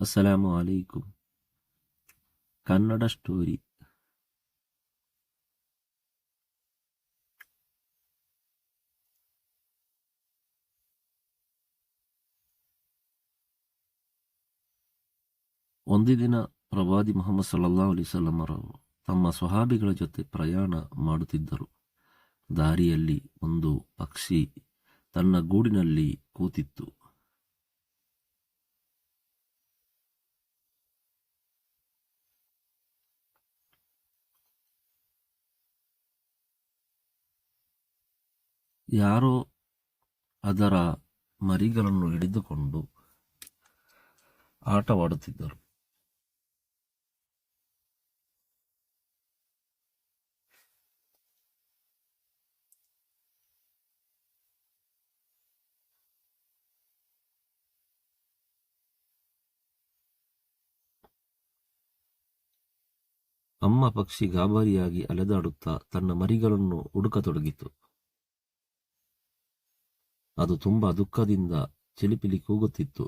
ಅಸ್ಸಲಾಮು ಅಲೈಕುಂ Kannada story ಒಂದು ದಿನ ಪ್ರವಾದಿ ಮೊಹಮ್ಮದ್ ಸಲ್ಲಾ ಅಲಿಸಲ್ಲಮರವರು ತಮ್ಮ ಸ್ವಹಾಬಿಗಳ ಜೊತೆ ಪ್ರಯಾಣ ಮಾಡುತ್ತಿದ್ದರು. ದಾರಿಯಲ್ಲಿ ಒಂದು ಪಕ್ಷಿ ತನ್ನ ಗೂಡಿನಲ್ಲಿ ಕೂತಿತ್ತು. ಯಾರೋ ಅದರ ಮರಿಗಳನ್ನು ಹಿಡಿದುಕೊಂಡು ಆಟವಾಡುತ್ತಿದ್ದರು. ಅಮ್ಮ ಪಕ್ಷಿ ಗಾಬರಿಯಾಗಿ ಅಲೆದಾಡುತ್ತಾ ತನ್ನ ಮರಿಗಳನ್ನು ಹುಡುಕತೊಡಗಿತು. ಅದು ತುಂಬಾ ದುಃಖದಿಂದ ಚಿಲಿಪಿಲಿ ಕೂಗುತ್ತಿತ್ತು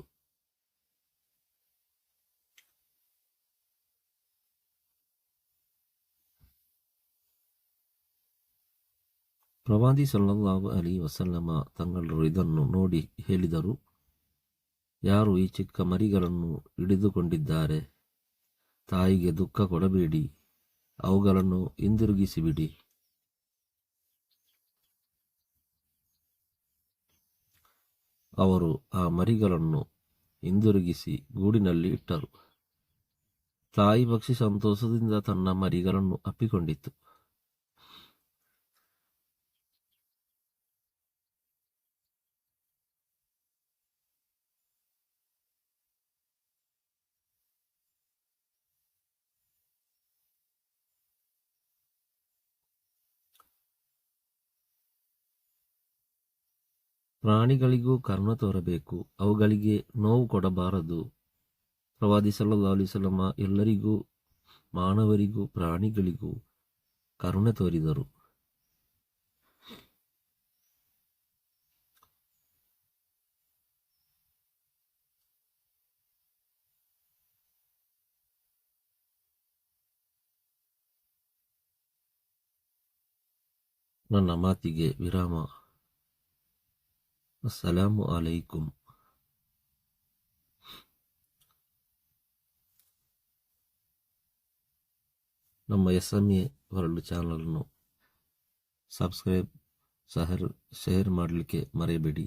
ಪ್ರವಾದಿ ಸಲ್ಲಾಹು ಅಲಿ ವಸಲ್ಲಮ ತಂಗಳರು ಇದನ್ನು ನೋಡಿ ಹೇಳಿದರು. ಯಾರು ಈ ಚಿಕ್ಕ ಮರಿಗಳನ್ನು ಹಿಡಿದುಕೊಂಡಿದ್ದಾರೆ? ತಾಯಿಗೆ ದುಃಖ ಕೊಡಬೇಡಿ. ಅವುಗಳನ್ನು ಹಿಂದಿರುಗಿಸಿಬಿಡಿ. ಅವರು ಆ ಮರಿಗಳನ್ನು ಹಿಂದಿರುಗಿಸಿ ಗೂಡಿನಲ್ಲಿ ಇಟ್ಟರು. ತಾಯಿ ಪಕ್ಷಿ ಸಂತೋಷದಿಂದ ತನ್ನ ಮರಿಗಳನ್ನು ಅಪ್ಪಿಕೊಂಡಿತ್ತು. ಪ್ರಾಣಿಗಳಿಗೂ ಕರುಣ ತೋರಬೇಕು, ಅವುಗಳಿಗೆ ನೋವು ಕೊಡಬಾರದು. ಪ್ರವಾದಿ ಸಲ್ಲಾ ಅಲಿಸಲ್ಲಮ ಎಲ್ಲರಿಗೂ, ಮಾನವರಿಗೂ, ಪ್ರಾಣಿಗಳಿಗೂ ಕರುಣೆ ತೋರಿದರು. ನನ್ನ ಮಾತಿಗೆ ವಿರಾಮ. ಅಸ್ಸಲಾಮು ಅಲೈಕುಂ ನಮ್ಮ ಎಸ್ ಎಮ್ ಎ ವರ್ಲ್ಡ್ ಚಾನಲನ್ನು ಸಬ್ಸ್ಕ್ರೈಬ್ ಶೇರ್ ಶೇರ್ ಮಾಡಲಿಕ್ಕೆ ಮರೆಯಬೇಡಿ